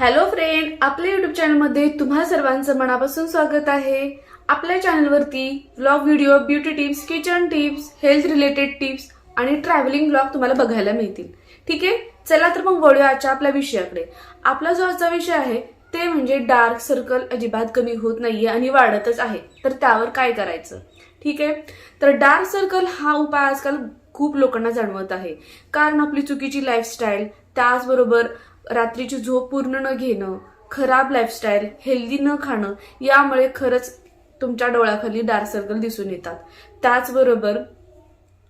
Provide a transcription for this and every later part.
Hello friend आपल्या YouTube चॅनलमध्ये तुम्हा सर्वांचं मनापासून स्वागत आहे. आपल्या चॅनलवरती vlog video beauty tips kitchen tips health related tips आणि ट्रॅव्हलिंग ब्लॉग तुम्हाला बघायला मिळतील. ठीक आहे? चला तर मग वळूया आजच्या आपल्या विषयाकडे. आपला जो आजचा विषय आहे ते म्हणजे डार्क सर्कल अजिबात कमी होत नाहीये आणि वाढतच आहे. तर त्यावर काय करायचं? ठीक आहे? तर डार्क सर्कल हा उपाय आजकाल खूप लोकांना जाणवत आहे. कारण आपली चुकीची लाईफस्टाईल त्याचबरोबर रात्रीची झोप पूर्ण न घेणं खराब लाईफस्टाईल हेल्दी न खाणं यामुळे खरंच तुमच्या डोळ्याखाली डार्क सर्कल दिसून येतात. त्याचबरोबर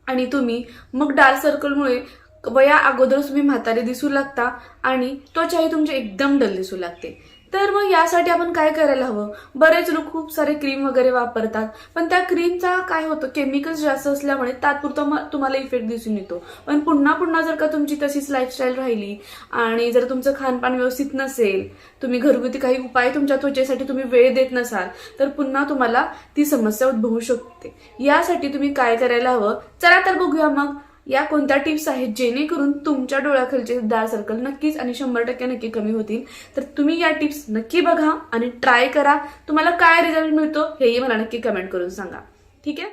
आणि तुम्ही मग डार्क सर्कलमुळे वया अगोदर तुम्ही म्हातारे दिसू लागता आणि त्वचाही तुमची एकदम डल दिसू लागते. तर मग यासाठी आपण काय करायला हवं? बरेच लोक खूप सारे क्रीम वगैरे वापरतात. पण त्या क्रीमचा काय होतं? केमिकल्स जास्त असल्यामुळे तात्पुरतं मग तुम्हाला इफेक्ट दिसून येतो. पण पुन्हा पुन्हा जर का तुमची तशीच लाईफस्टाईल राहिली आणि जर तुमचं खानपान व्यवस्थित नसेल तुम्ही घरगुती काही उपाय तुमच्या त्वचेसाठी तुम्ही वेळ देत नसाल तर पुन्हा तुम्हाला ती समस्या उद्भवू शकते. यासाठी तुम्ही काय करायला हवं? चला तर बघूया मग. या कोणत्या टिप्स आहेत जेणेकरून तुमच्या डोळ्याखालचे डार्क सर्कल नक्कीच आणि शंभर टक्के नक्की कमी होतील? तर तुम्ही या टिप्स नक्की बघा आणि ट्राय करा. तुम्हाला काय रिझल्ट मिळतो हेही मला नक्की कमेंट करून सांगा. ठीक आहे?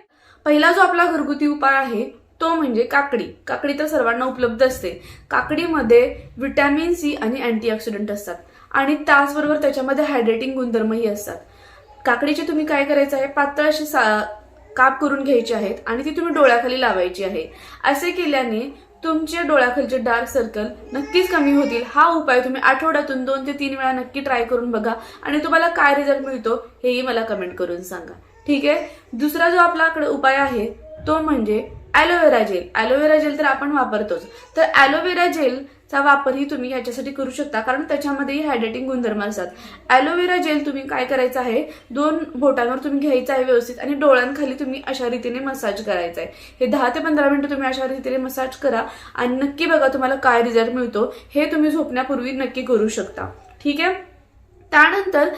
पहिला जो आपला घरगुती उपाय आहे तो म्हणजे काकडी. काकडी तर सर्वांना उपलब्ध असते. काकडीमध्ये व्हिटॅमिन सी आणि अँटीऑक्सिडंट असतात. आणि त्याचबरोबर त्याच्यामध्ये हायड्रेटिंग गुणधर्मही असतात. काकडीचे तुम्ही काय करायचं आहे? पातळ अशी सा- काप करून घ्यायची आहेत आणि ती तुम्ही डोळ्याखाली लावायची आहे. असे केल्याने तुमच्या डोळ्याखालचे डार्क सर्कल नक्कीच कमी होतील. हा उपाय तुम्ही आठवड्यातून दोन ते तीन वेळा नक्की ट्राय करून बघा आणि तुम्हाला काय रिझल्ट मिळतो हेही मला कमेंट करून सांगा. ठीक आहे? दुसरा जो आपल्याकडे उपाय आहे तो म्हणजे ॲलोवेरा जेल ॲलोवेरा जेल तर आपण वापरतोच. तर ॲलोवेरा जेल चा वापरही तुम्ही याच्यासाठी करू शकता कारण त्याच्यामध्येही हायड्रेटिंग गुणधर्म असतात. ॲलोवेरा जेल तुम्ही काय करायचं आहे? दोन बोटांवर तुम्ही घ्यायचं आहे व्यवस्थित आणि डोळ्यांखाली तुम्ही अशा रीतीने मसाज करायचा आहे. हे दहा ते पंधरा मिनिटं तुम्ही अशा रीतीने मसाज करा आणि नक्की बघा तुम्हाला काय रिझल्ट मिळतो. हे तुम्ही झोपण्यापूर्वी नक्की करू शकता. ठीक आहे? त्यानंतर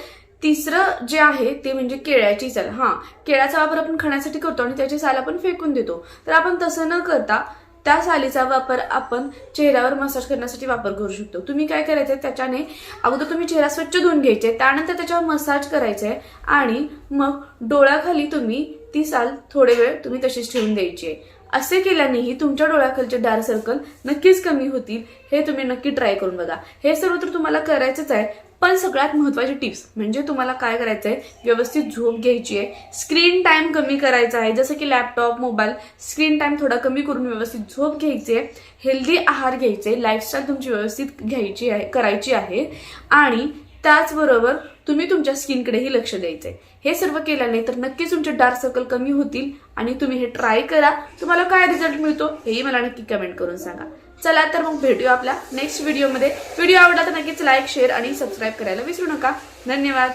तिसरं जे आहे ते म्हणजे केळ्याची साल हां केळ्याचा वापर आपण खाण्यासाठी करतो आणि त्याची साल आपण फेकून देतो. तर आपण तसं न करता त्या सालीचा वापर आपण चेहऱ्यावर मसाज करण्यासाठी वापर करू शकतो. तुम्ही काय करायचं त्याच्याने अगोदर तुम्ही चेहरा स्वच्छ धुवून घ्यायचे त्यानंतर त्याच्यावर मसाज करायचंय आणि मग डोळ्याखाली तुम्ही ती साल थोडे वेळ तुम्ही तशीच ठेवून द्यायची. आहे असे केल्यानेही तुमच्या डोळ्याखालचे डार्क सर्कल नक्कीच कमी होतील हे तुम्ही नक्की ट्राय करून बघा. हे सर्व तर तुम्हाला करायचंच आहे पण सगळ्यात महत्वाची टिप्स म्हणजे तुम्हाला काय करायचं आहे व्यवस्थित झोप घ्यायची आहे. स्क्रीन टाइम कमी करायचा आहे. जसं की लॅपटॉप मोबाईल स्क्रीन टाइम थोडा कमी करून व्यवस्थित झोप घ्यायची आहे. हेल्दी आहार घ्यायचे लाईफस्टाईल तुमची व्यवस्थित घ्यायची आहे करायची आहे. आणि त्याचबरोबर तुम्ही तुमच्या स्किनकडेही लक्ष द्यायचंय. हे सर्व केल्याने तर नक्कीच तुमचे डार्क सर्कल कमी होतील आणि तुम्ही हे ट्राय करा. तुम्हाला काय रिझल्ट मिळतो हेही मला नक्की कमेंट करून सांगा. चला तर मग भेटूया आपल्या नेक्स्ट व्हिडिओमध्ये व्हिडिओ आवडला तर नक्कीच लाईक शेअर आणि सबस्क्राईब करायला विसरू नका. धन्यवाद.